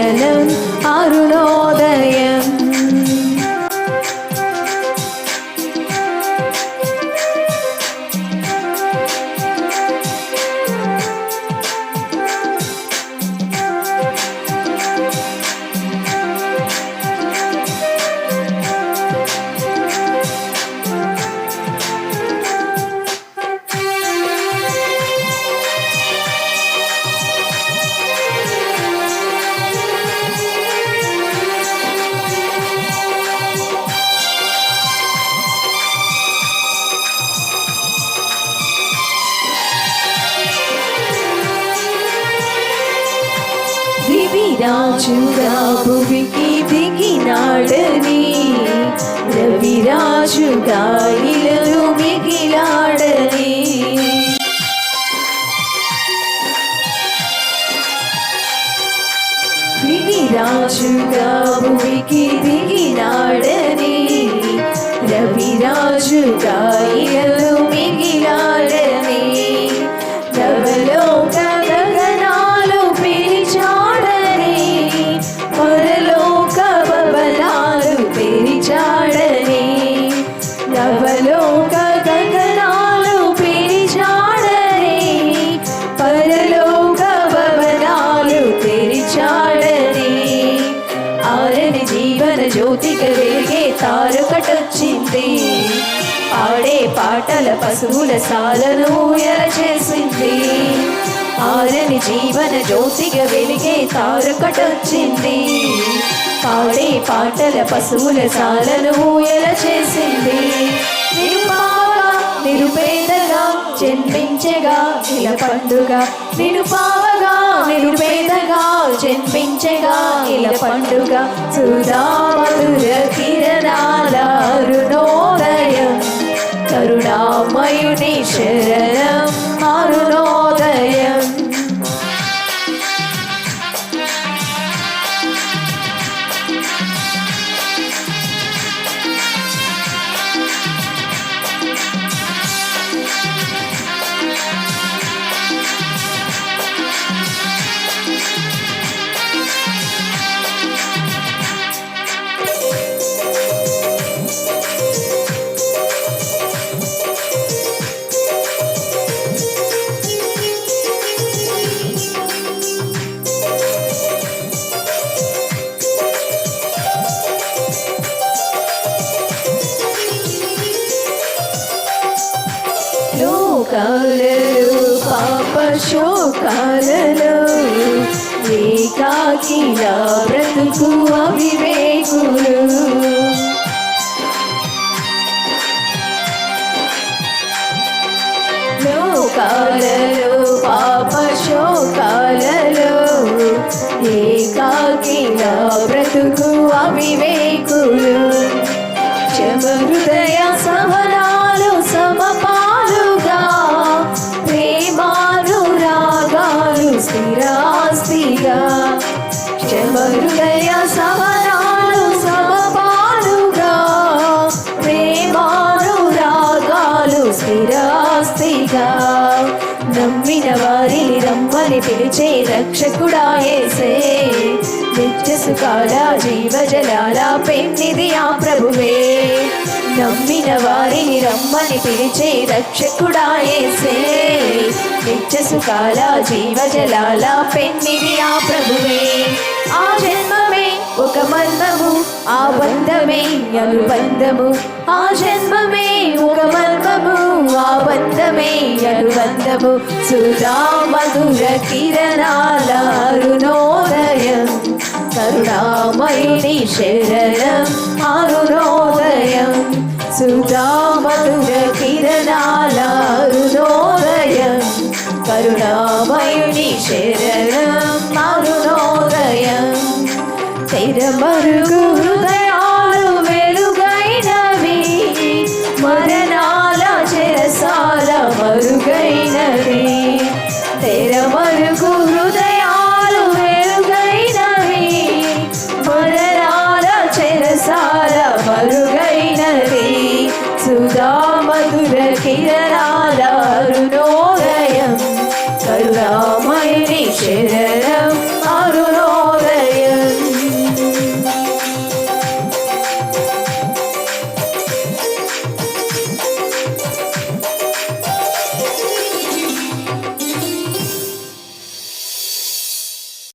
శరణం అరుణోదయం రవిరాజుగా భువికి దిగినాడని రవిరాజుగా ఇలా పశువుల సాలను ఎర చేసింది ఆరని జీవన జ్యోతిగా వెలిగే తారకటొచ్చింది. పాడే పాటల పశువుల సాలను ఎర చేసింది నిరుపేదగా జన్మించగా ఇల పండుగ. నిరుపావగా నిరుపేదగా జన్మించగా ఇల పండుగ. సుధామధుర కిరణాల అరుణోదయం శోకాలలో ఏకాకిలా బ్రతుకు అవివేకులు. లోకాలలో పాప శోకాలలో ఏకాకిలా బ్రతుకు అవివేకులు. రక్షకుడా ఏసే నిత్య సుఖాల జీవ జలాల పెన్నిది ఆ ప్రభువే. నమ్మిన వారిని రమ్మని పిలిచే రక్షకుడా ఏసే నిత్య సుఖాల జీవ జలాల పెన్నిది ఆ ప్రభువే. ఆ జన్మమే ఒక మర్మము ఆ బంధమే అనుబంధము. ఆ జన్మమే ఒక మర్మము ఆ బంధమే అనుబంధము. సుధా మధుర కిరణాల అరుణోదయం కరుణామయుని శరణం అరుణోదయం సుధామధుర కిరణాల అరుణోదయం కరుణామయుని శరణం అరుణోదయం తెరమరుగు హృదయాలు వెలుగైనవి. మరణాల చెరసాల మరుగైనవి. తెరమరుగు హృదయాలు వెలుగైనవి మరణాల చెరసాల మరుగైనవి సుధా మధుర కిరణాల